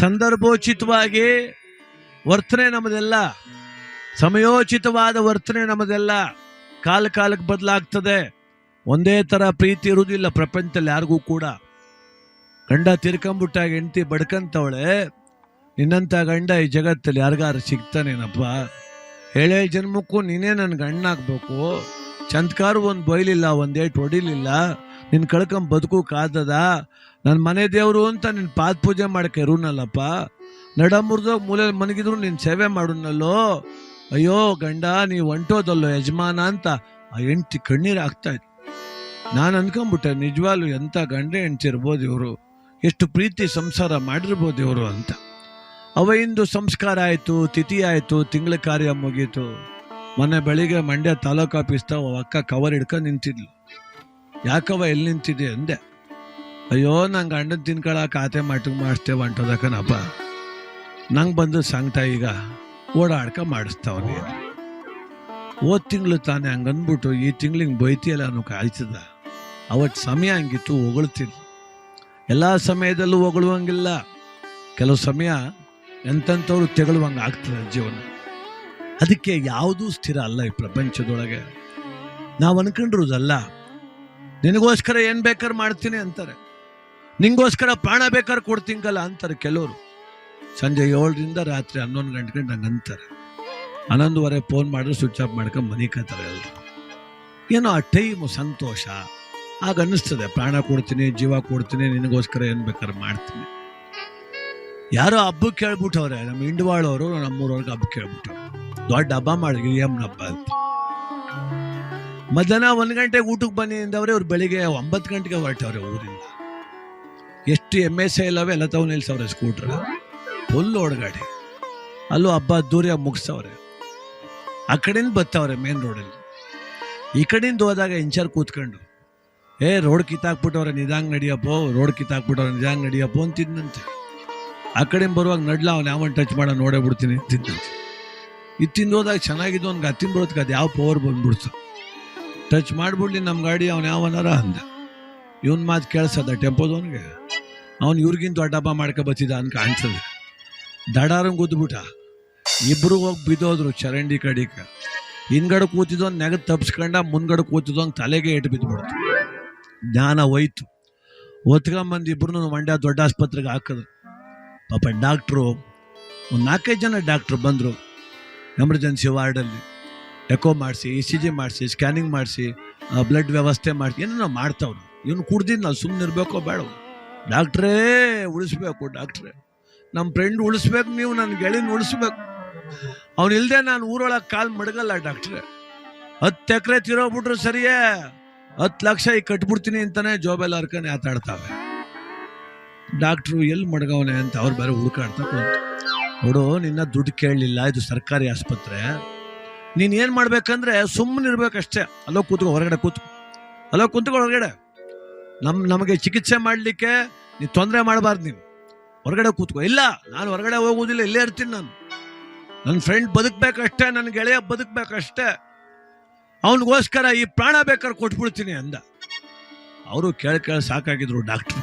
ಸಂದರ್ಭೋಚಿತವಾಗಿ ವರ್ತನೆ ನಮ್ಮದೆಲ್ಲ, ಸಮಯೋಚಿತವಾದ ವರ್ತನೆ ನಮ್ಮದೆಲ್ಲ ಕಾಲ ಕಾಲಕ್ಕೆ ಬದಲಾಗ್ತದೆ. ಒಂದೇ ಥರ ಪ್ರೀತಿ ಇರುವುದಿಲ್ಲ ಪ್ರಪಂಚದಲ್ಲಿ, ಯಾರಿಗೂ ಕೂಡ. ಗಂಡ ತಿರ್ಕೊಂಬಿಟ್ಟಾಗ ಹೆಂಡತಿ ಬಡ್ಕಂತವಳೆ ನಿನ್ನಂಥ ಗಂಡ ಈ ಜಗತ್ತಲ್ಲಿ ಯಾರಿಗಾರು ಸಿಗ್ತಾನೇನಪ್ಪ? ಹೇಳೇ ಜನ್ಮಕ್ಕೂ ನೀನೇ ನನ್ನ ಗಣ್ಣಾಗಬೇಕು ಚಂದ್ಕಾರು ಒಂದು ಬೈಲಿಲ್ಲ ಒಂದೇಟು ಹೊಡಿಲಿಲ್ಲ. ನಿನ್ನ ಕಳ್ಕೊಂಡ್ ಬದುಕೋಕಾದದ ನನ್ನ ಮನೆ ದೇವರು ಅಂತ ನಿನ್ನ ಪಾದ ಪೂಜೆ ಮಾಡಕ್ಕೆ ಇರುನಲ್ಲಪ್ಪ? ನಡ ಮುರಿದೋಗಿ ಮೂಲೆ ಮನಗಿದ್ರು ನಿನ್ನ ಸೇವೆ ಮಾಡುನಲ್ಲೋ? ಅಯ್ಯೋ ಗಂಡ ನೀವು ಒಂಟೋದಲ್ಲೋ ಯಜಮಾನ ಅಂತ ಆ ಹೆಂಡತಿ ಕಣ್ಣೀರು ಆಗ್ತಾ ಇತ್ತು ನಾನು ಅನ್ಕೊಂಬಿಟ್ಟೆ, ನಿಜವಾಗ್ಲು ಎಂಥ ಗಂಡ ಹೆಂಡತಿ ಇರ್ಬೋದು ಇವರು? ಎಷ್ಟು ಪ್ರೀತಿ ಸಂಸಾರ ಮಾಡಿರ್ಬೋದು ಇವರು ಅಂತ. ಅವ ಇಂದು ಸಂಸ್ಕಾರ ಆಯಿತು, ತಿಥಿ ಆಯಿತು, ತಿಂಗಳ ಕಾರ್ಯ ಮುಗೀತು. ಮೊನ್ನೆ ಬೆಳಿಗ್ಗೆ ಮಂಡ್ಯ ತಾಲೂಕು ಆಫೀಸ್ ಅವ ಅಕ್ಕ ಕವರ್ ಹಿಡ್ಕೊಂಡು ನಿಂತಿದ್ಲು. ಯಾಕವ ಎಲ್ಲಿ ನಿಂತಿದೆ ಅಂದೆ. ಅಯ್ಯೋ, ನಂಗೆ ಗಂಡನ ತಿನ್ಕೊಳ ಖಾತೆ ಮಟ್ಟಿಗೆ ಮಾಡಿಸ್ತೇವೆ ಅಂಟೋದಕ್ಕನಪ್ಪ ನಂಗೆ ಬಂದು ಸಂಗಟ ಈಗ ಓಡಾಡ್ಕ ಮಾಡಿಸ್ತಾವ ನೀ ಹೋದ್ ತಿಂಗಳು ತಾನೇ ಹಂಗಂದ್ಬಿಟ್ಟು ಈ ತಿಂಗ್ಳಿಗೆ ಬೈತಿಯಲ್ಲ ಅನ್ನೋ ಕಾಯ್ತದ. ಅವತ್ತು ಸಮಯ ಹಂಗಿತ್ತು, ಹೊಗಳ್ತೀನಿ. ಎಲ್ಲ ಸಮಯದಲ್ಲೂ ಹೊಗಳುವಂಗಿಲ್ಲ. ಕೆಲವು ಸಮಯ ಎಂತವ್ರು ತೆಗಳುವಂಗೆ ಆಗ್ತದೆ ಜೀವನ. ಅದಕ್ಕೆ ಯಾವುದೂ ಸ್ಥಿರ ಅಲ್ಲ ಈ ಪ್ರಪಂಚದೊಳಗೆ. ನಾವು ಅನ್ಕೊಂಡಿರೋದಲ್ಲ ನಿನಗೋಸ್ಕರ ಏನು ಬೇಕಾದ್ರೆ ಮಾಡ್ತೀನಿ ಅಂತಾರೆ. ನಿಂಗೋಸ್ಕರ ಪ್ರಾಣ ಬೇಕಾದ್ರೆ ಕೊಡ್ತೀಂಗಲ್ಲ ಅಂತಾರೆ ಕೆಲವರು. ಸಂಜೆ ಏಳರಿಂದ ರಾತ್ರಿ ಹನ್ನೊಂದು ಗಂಟೆ ಗಂಟೆ ನಂಗೆ ಅಂತಾರೆ. ಹನ್ನೊಂದುವರೆ ಫೋನ್ ಮಾಡಿದ್ರೆ ಸ್ವಿಚ್ ಆಫ್ ಮಾಡ್ಕೊಂಡು ಮನಿಕತ್ತಾರೆ ಎಲ್ಲರು ಏನೋ ಆ ಟೈಮು ಸಂತೋಷ. ಆಗ ಅನ್ನಿಸ್ತದೆ, ಪ್ರಾಣ ಕೊಡ್ತೀನಿ, ಜೀವ ಕೊಡ್ತೀನಿ, ನಿನಗೋಸ್ಕರ ಏನು ಬೇಕಾದ್ರೆ ಮಾಡ್ತೀನಿ. ಯಾರೋ ಹಬ್ಬಕ್ಕೆ ಕೇಳ್ಬಿಟ್ಟವ್ರೆ, ನಮ್ಮ ಇಂಡವಾಳವರು ನಮ್ಮೂರವ್ರಿಗೆ ಹಬ್ಬ ಕೇಳ್ಬಿಟ್ಟವ್ರು. ದೊಡ್ಡ ಹಬ್ಬ ಮಾಡಿದ್ವಿ ಯಮ್ನ ಹಬ್ಬ ಅಂತ. ಮಧ್ಯಾಹ್ನ ಒಂದು ಗಂಟೆಗೆ ಊಟಕ್ಕೆ ಬನ್ನಿ ಅಂದವ್ರೆ ಅವ್ರು ಬೆಳಿಗ್ಗೆ ಒಂಬತ್ತು ಗಂಟೆಗೆ ಹೊರಟವ್ರೆ ಊರಿಂದ. ಎಷ್ಟು ಎಂ ಎಸ್ ಇಲ್ಲವೇ ಎಲ್ಲ ತಗೊಂಡು ನಿಲ್ಸವ್ರೆ ಸ್ಕೂಟ್ರ್ ಫುಲ್ ಓಡಗಾಡಿ. ಅಲ್ಲೂ ಹಬ್ಬ ದೂರ ಮುಗಿಸವ್ರೆ ಆ ಕಡೆಯಿಂದ ಬತ್ತವ್ರೆ ಮೇನ್ ರೋಡಲ್ಲಿ ಈ ಕಡೆಯಿಂದ ಹೋದಾಗ ಇಂಚರ್ ಕೂತ್ಕೊಂಡು, ಏ ರೋಡ್ ಕಿತ್ತಾಕ್ಬಿಟ್ಟವ್ರೆ ನಿಧಾಂಗ್ ನಡಿಯಪ್ಪೋ ರೋಡ್ ಕಿತ್ತಾಕ್ಬಿಟ್ಟವ್ರೆ ನಿಧಾಂಗ್ ನಡಿಯಪ್ಪೋ ಅಂತಿದ್ನಂತೆ ಆ ಕಡೆಯಿಂದ ಬರುವಾಗ, ನಡ್ಲ, ಅವ್ನು ಯಾವನ್ ಟಚ್ ಮಾಡೋ, ನೋಡೇ ಬಿಡ್ತೀನಿ ಅಂತಿದ್ದಂತೆ ಇದು ತಿಂದೋದಾಗ ಚೆನ್ನಾಗಿದ್ದು ಅವ್ನಿಗೆ ಹತ್ತಿನ ಬರೋದಕ್ಕೆ ಅದು ಯಾವ ಪವರ್ ಬಂದ್ಬಿಡ್ತು. ಟಚ್ ಮಾಡ್ಬಿಡ್ಲಿ ನಮ್ಮ ಗಾಡಿ, ಅವ್ನು ಯಾವನಾರ ಅಂದ. ಇವನ್ ಮಾತು ಕೇಳಿಸದ ಟೆಂಪೋದವನಿಗೆ. ಅವ್ನು ಇವ್ರಿಗಿಂತ ದೊಡ್ಡ ಹಬ್ಬ ಮಾಡ್ಕೊ ಬತ್ತಿದ ಅಂತ ಕಾಣಿಸ್ತದೆ ದಡಾರಂಗ್ ಗುದ್ಬಿಟ್ಟ ಇಬ್ರು ಹೋಗಿ ಬಿದ್ದೋದ್ರು ಚರಂಡಿ ಕಡಿಕ. ಹಿಂದ್ಗಡೆ ಕೂತಿದ್ದವನ್ ನೆಗದು ತಪ್ಸ್ಕೊಂಡ ಮುಂದ್ಗಡೆ ಕೂತಿದ್ದವನ್ ತಲೆಗೆ ಏಟು ಬಿದ್ದುಬಿಡ್ತು ಜ್ಞಾನ ಹೋಯ್ತು. ಒತ್ಕೊಂಬಂದು ಇಬ್ರು ಮಂಡ್ಯ ದೊಡ್ಡ ಆಸ್ಪತ್ರೆಗೆ ಹಾಕಿದ್ರು ಪಾಪ ಡಾಕ್ಟ್ರು, ಒಂದು ನಾಲ್ಕೈದು ಜನ ಡಾಕ್ಟ್ರು ಬಂದರು. ಎಮರ್ಜೆನ್ಸಿ ವಾರ್ಡಲ್ಲಿ. ಎಕೋ ಮಾಡಿಸಿ ಇ ಸಿ ಜಿ ಮಾಡಿಸಿ, ಸ್ಕ್ಯಾನಿಂಗ್ ಮಾಡಿಸಿ ಬ್ಲಡ್ ವ್ಯವಸ್ಥೆ ಮಾಡಿಸಿ, ಏನೇನೋ ಮಾಡ್ತಾವ್ರು. ಇವನು ಕುಡ್ದಿದ್ದು ನಾವು ಸುಮ್ಮನೆ ಇರಬೇಕೋ ಬೇಡ ಡಾಕ್ಟ್ರೇ ಉಳಿಸ್ಬೇಕು, ಡಾಕ್ಟ್ರೇ. ನಮ್ಮ ಫ್ರೆಂಡ್ ಉಳಿಸ್ಬೇಕು, ನೀವು ನನ್ನ ಗೆಳೆಯನ ಉಳಿಸ್ಬೇಕು. ಅವನಿಲ್ಲದೆ ನಾನು ಊರೊಳಗೆ ಕಾಲು ಮಡಗಲ್ಲ, ಡಾಕ್ಟ್ರೆ. ಹತ್ತು ಎಕರೆ ತಿರೋಗ್ಬಿಟ್ರು ಸರಿಯೇ. ಹತ್ತು ಲಕ್ಷ ಈಗ ಕಟ್ಬಿಡ್ತೀನಿ ಅಂತಾನೆ ಜೋಬೆಲ್ಲ ಹರ್ಕೊಂಡು ಆತಾಡ್ತಾವೆ. ಡಾಕ್ಟ್ರು ಎಲ್ಲಿ ಮಡಗವನೆ ಅಂತ ಅವ್ರು ಬೇರೆ ಹುಡುಕಾಡ್ತಾ ಕೂತು. ನೋಡು, ನಿನ್ನ ದುಡ್ಡು ಕೇಳಲಿಲ್ಲ, ಇದು ಸರ್ಕಾರಿ ಆಸ್ಪತ್ರೆ. ನೀನು ಏನು ಮಾಡ್ಬೇಕಂದ್ರೆ ಸುಮ್ಮನೆ ಇರ್ಬೇಕಷ್ಟೇ. ಅಲ್ಲೋ ಕೂತ್ಕೋ, ಹೊರಗಡೆ ಕೂತ್ಕೋ. ಅಲ್ಲೋ ಕೂತ್ಕೋ ಹೊರಗಡೆ. ನಮ್, ನಮಗೆ ಚಿಕಿತ್ಸೆ ಮಾಡಲಿಕ್ಕೆ ನೀ ತೊಂದರೆ ಮಾಡಬಾರ್ದು ನೀವು. ಹೊರಗಡೆ ಕೂತ್ಕೋ. ಇಲ್ಲ, ನಾನು ಹೊರಗಡೆ ಹೋಗುವುದಿಲ್ಲ ಇಲ್ಲೇ ಇರ್ತೀನಿ ನಾನು. ನನ್ನ ಫ್ರೆಂಡ್ ಬದುಕ್ಬೇಕಷ್ಟೇ ನನ್ನ ಗೆಳೆಯ ಬದುಕ್ಬೇಕಷ್ಟೇ. ಅವನಿಗೋಸ್ಕರ ಈ ಪ್ರಾಣ ಬೇಕಾದ್ರೆ ಕೊಟ್ಬಿಡ್ತೀನಿ ಅಂದ. ಅವರು ಕೇಳಿ ಕೇಳಿ ಸಾಕಾಗಿದ್ರು ಡಾಕ್ಟ್ರು.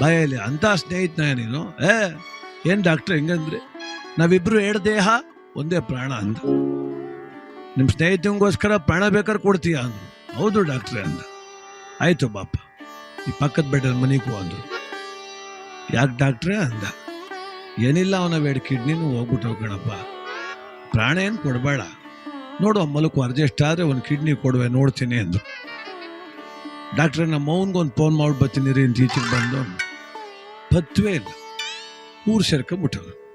ಬಾಯಲ್ಲಿ, ಅಂತ ಸ್ನೇಹಿತನ ನೀನು? ಏ, ಏನು ಡಾಕ್ಟ್ರ್, ಹೆಂಗಂದ್ರಿ? ನಾವಿಬ್ರು ಎರಡು ದೇಹ, ಒಂದೇ ಪ್ರಾಣ ಅಂದ. ನಿಮ್ಮ ಸ್ನೇಹಿತನಿಗೋಸ್ಕರ ಪ್ರಾಣ ಬೇಕಾದ್ರೆ ಕೊಡ್ತೀಯ ಅಂದ್ರು. ಹೌದು ಡಾಕ್ಟ್ರೇ ಅಂದ. ಆಯಿತು ಬಾಪ. ಈ ಪಕ್ಕದ ಬೆಟ್ಟದ ಮನೆಗೂ ಅಂದರು. ಯಾಕೆ ಡಾಕ್ಟ್ರೇ ಅಂದ. ಏನಿಲ್ಲ ಅವನ ಬೇಡ ಕಿಡ್ನಿನೂ ಹೋಗ್ಬಿಟ್ಟು ಕಣಪ್ಪ. ಪ್ರಾಣ ಏನು ಕೊಡಬೇಡ. ನೋಡು ಮಲಕು ಅರ್ಜೆಸ್ಟ್ ಆದರೆ ಒಂದು ಕಿಡ್ನಿ ಕೊಡುವೆ, ನೋಡ್ತೀನಿ ಅಂದರು. ಡಾಕ್ಟ್ರೆ ನಮ್ಮ ಒಂದು ಫೋನ್ ಮಾಡಿ ಬರ್ತೀನಿ ರೀ ಅಂತ ಈಚೆಗೆ ಬಂದು ಪತ್ವೇ ಇಲ್ಲ. ಊರು ಸೇರ್ಕೊಂಬಿಟ್ಟವ್ರು.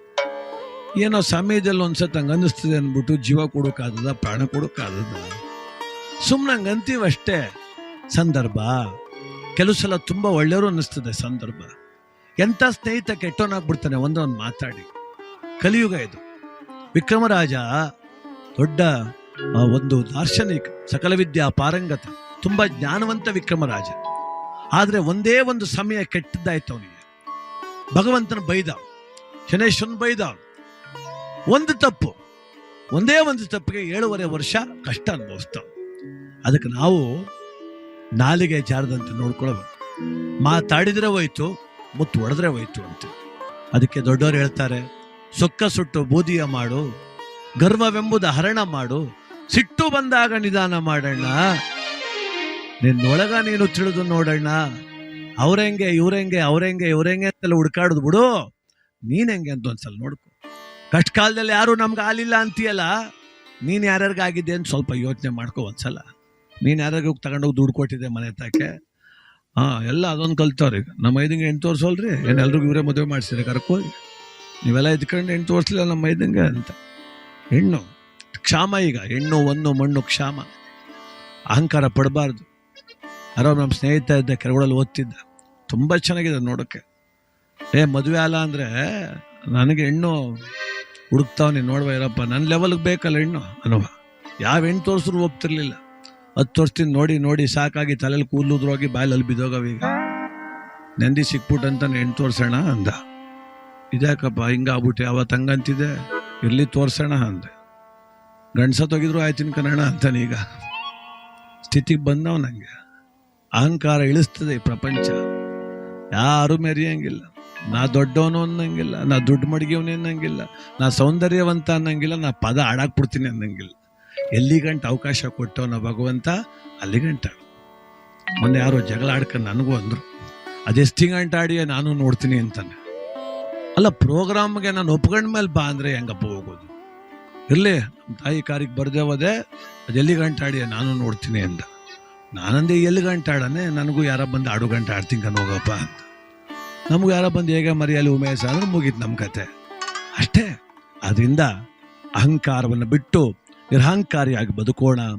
ಏನೋ ಸಮಯದಲ್ಲಿ ಒಂದ್ಸತಿ ಹಂಗೆ ಅನ್ನಿಸ್ತದೆ ಅಂದ್ಬಿಟ್ಟು ಜೀವ ಕೊಡೋಕ್ಕಾಗದ ಪ್ರಾಣ ಕೊಡೋಕ್ಕಾಗದ ಸುಮ್ಮನೆ ಹಂಗೆ ಅಂತೀವಷ್ಟೇ, ಸಂದರ್ಭ. ಕೆಲವು ಸಲ ತುಂಬ ಒಳ್ಳೆಯವರು ಅನ್ನಿಸ್ತದೆ ಸಂದರ್ಭ. ಎಂಥ ಸ್ನೇಹಿತ ಕೆಟ್ಟವನಾಗ್ಬಿಡ್ತಾನೆ ಒಂದೊಂದು ಮಾತಾಡಿ. ಕಲಿಯುಗ ಇದು. ವಿಕ್ರಮರಾಜ ದೊಡ್ಡ ಒಂದು ದಾರ್ಶನಿಕ, ಸಕಲ ವಿದ್ಯಾ ಪಾರಂಗತ, ತುಂಬ ಜ್ಞಾನವಂತ ವಿಕ್ರಮರಾಜ. ಆದರೆ ಒಂದೇ ಒಂದು ಸಮಯ ಕೆಟ್ಟದ್ದಾಯ್ತು ಅವನಿಗೆ. ಭಗವಂತನ ಬೈದ, ಶನೇಶ್ವರನ್ ಬೈದ ಒಂದು ತಪ್ಪು. ಒಂದೇ ಒಂದು ತಪ್ಪಿಗೆ ಏಳುವರೆ ವರ್ಷ ಕಷ್ಟ ಅನುಭವಿಸ್ತಾವೆ ಅದಕ್ಕೆ ನಾವು ನಾಲಿಗೆ ಜಾರದಂತೆ ನೋಡ್ಕೊಳ್ಬೇಕು ಮಾತಾಡಿದ್ರೆ ಹೋಯ್ತು, ಮುತ್ತು ಹೊಡೆದ್ರೆ ಹೋಯ್ತು ಅಂತ. ಅದಕ್ಕೆ ದೊಡ್ಡವರು ಹೇಳ್ತಾರೆ, ಸೊಕ್ಕ ಸುಟ್ಟು ಬೂದಿಯ ಮಾಡು, ಗರ್ವವೆಂಬುದ ಹರಣ ಮಾಡು, ಸಿಟ್ಟು ಬಂದಾಗ ನಿಧಾನ ಮಾಡಣ್ಣ. ನಿನ್ನೊಳಗ ನೀನು ತಿಳಿದು ನೋಡಣ್ಣ. ಅವ್ರೆಂಗೆ, ಇವ್ರೆಂಗೆ ಅವ್ರೆಂಗೆ, ಇವ್ರೆಂಗೆ ಅಂತೆಲ್ಲ ಹುಡ್ಕಾಡುದು ಬಿಡು. ನೀನ್ ಹೆಂಗೆ ಅಂತ ಒಂದ್ಸಲ ನೋಡ್ಕೊ. ಕಷ್ಟ ಕಾಲದಲ್ಲಿ ಯಾರು ನಮ್ಗೆ ಆಲಿಲ್ಲ ಅಂತೀಯಲ್ಲ, ನೀನ್ ಯಾರ್ಯಾರಿಗಾಗಿದೆ ಅಂತ ಸ್ವಲ್ಪ ಯೋಚನೆ ಮಾಡ್ಕೊ ಒಂದ್ಸಲ. ನೀನು ಯಾರ್ಯಾರಿಗೆ ಹೋಗಿ ತಗೊಂಡೋಗಿ ದುಡ್ಡು ಕೊಟ್ಟಿದ್ದೆ ಮನೆ ತಾಕೆ ಹಾಂ, ಎಲ್ಲ ಅದೊಂದು ಕಲ್ತವ್ರಿ ನಮ್ಮ ಐದಂಗೆ ಎಂಟು ತೋರ್ಸೋಲ್ರಿ ಏನು ಎಲ್ರಿಗೂ ಇವರೇ ಮದುವೆ ಮಾಡಿಸಿರಿ ಕರ್ಕೋಗಿ ನೀವೆಲ್ಲ ಇದ್ಕೊಂಡು ಎಂಟು ತೋರಿಸ್ಲಿಲ್ಲ ನಮ್ಮ ಐದಂಗೆ ಅಂತ. ಹೆಣ್ಣು, ಕ್ಷಾಮ ಈಗ. ಹೆಣ್ಣು, ಒಂದು, ಮಣ್ಣು, ಕ್ಷಾಮ. ಅಹಂಕಾರ ಪಡಬಾರ್ದು. ಯಾರೋ ನಮ್ಮ ಸ್ನೇಹಿತ ಇದ್ದ ಕೆರೆಗಳಲ್ಲಿ ಓದ್ತಿದ್ದ. ತುಂಬ ಚೆನ್ನಾಗಿದೆ ನೋಡೋಕ್ಕೆ. ಏ, ಮದುವೆ ಅಲ್ಲ ಅಂದರೆ ನನಗೆ ಹೆಣ್ಣು ಹುಡುಕ್ತಾವನಿ, ನೋಡುವ ಇರಪ್ಪ ನನ್ನ ಲೆವೆಲ್ಗೆ ಬೇಕಲ್ಲ ಹೆಣ್ಣು ಅನುಭವ ಯಾವ ಹೆಣ್ಣು ತೋರಿಸ್ರು ಒಪ್ತಿರ್ಲಿಲ್ಲ. ಹತ್ತು ವರ್ಷದಿಂದ ನೋಡಿ ನೋಡಿ, ಸಾಕಾಗಿ ತಲೆಯಲ್ಲಿ ಕೂದಲುದ್ರೋಗಿ ಬಾಯಲ್ಲಿ ಬಿದ್ದೋಗವ ಈಗ. ನೆಂದಿ ಸಿಕ್ಬಿಟ್ಟಂತ ಹೆಣ್ಣು ತೋರ್ಸೋಣ ಅಂದ. ಇದ್ಯಾಕಪ್ಪ, ಹಿಂಗಾಗ್ಬಿಟ್ಟು ಅವತ್ತು ಹಂಗಂತಿದೆ, ಇರ್ಲಿ ತೋರ್ಸೋಣ ಅಂದೆ. ಗಂಡ್ಸತ್ತೋಗಿದ್ರು ಆಯ್ತಿನ ಕನ್ನಡ ಈಗ. ಸ್ಥಿತಿಗೆ ಬಂದವ ನನಗೆ ಅಹಂಕಾರ ಇಳಿಸ್ತದೆ ಈ ಪ್ರಪಂಚ. ಯಾರು ಮೆರೆಯಂಗಿಲ್ಲ. ನಾ ದೊಡ್ಡವನು ಅನ್ನಂಗಿಲ್ಲ, ನಾ ದುಡ್ಡು ಮಡಗಿಯವನು ಅನ್ನಂಗಿಲ್ಲ, ನಾ ಸೌಂದರ್ಯವಂತ ಅನ್ನಂಗಿಲ್ಲ, ನಾ ಪದ ಆಡಾಕ್ಬಿಡ್ತೀನಿ ಅನ್ನಂಗಿಲ್ಲ. ಎಲ್ಲಿ ಗಂಟ ಅವಕಾಶ ಕೊಟ್ಟವನ ಭಗವಂತ, ಅಲ್ಲಿ ಗಂಟ. ಮೊನ್ನೆ ಯಾರೋ ಜಗಳ ಆಡ್ಕೊಂಡು ನನಗೂ ಅಂದ್ರು ಅದೆಷ್ಟು ಗಂಟ ಆಡಿಯೇ ನಾನು ನೋಡ್ತೀನಿ ಅಂತಾನೆ. ಅಲ್ಲ, ಪ್ರೋಗ್ರಾಮ್ಗೆ ನಾನು ಒಪ್ಕೊಂಡ ಮೇಲೆ ಬಾ ಅಂದ್ರೆ ಹೆಂಗಪ್ಪ ಹೋಗೋದು? ಇರ್ಲಿ ತಾಯಿ ಕಾರಿಗೆ ಬರ್ದೇ ಹೋದೆ, ಅದು ಎಲ್ಲಿ ಗಂಟ ಆಡಿಯೇ ನಾನು ನೋಡ್ತೀನಿ ಅಂದ. ನಾನಂದೆ, ಎಲ್ಲಿ ಗಂಟ ಆಡನೆ? ನನಗೂ ಯಾರ ಬಂದು ಆಡು ಗಂಟೆ ಆಡ್ತೀನಿ ಹೋಗಪ್ಪ ಅಂತ. ನಮಗೂ ಯಾರೋ ಬಂದು ಹೇಗೆ ಮರೆಯಲ್ಲಿ ಉಮೇಶ ಅಂದ್ರೆ ಮುಗೀತು ನಮ್ಮ ಕತೆ. ಅಷ್ಟೇ. ಅದರಿಂದ ಅಹಂಕಾರವನ್ನು ಬಿಟ್ಟು ನಿರಹಂಕಾರಿಯಾಗಿ ಬದುಕೋಣ.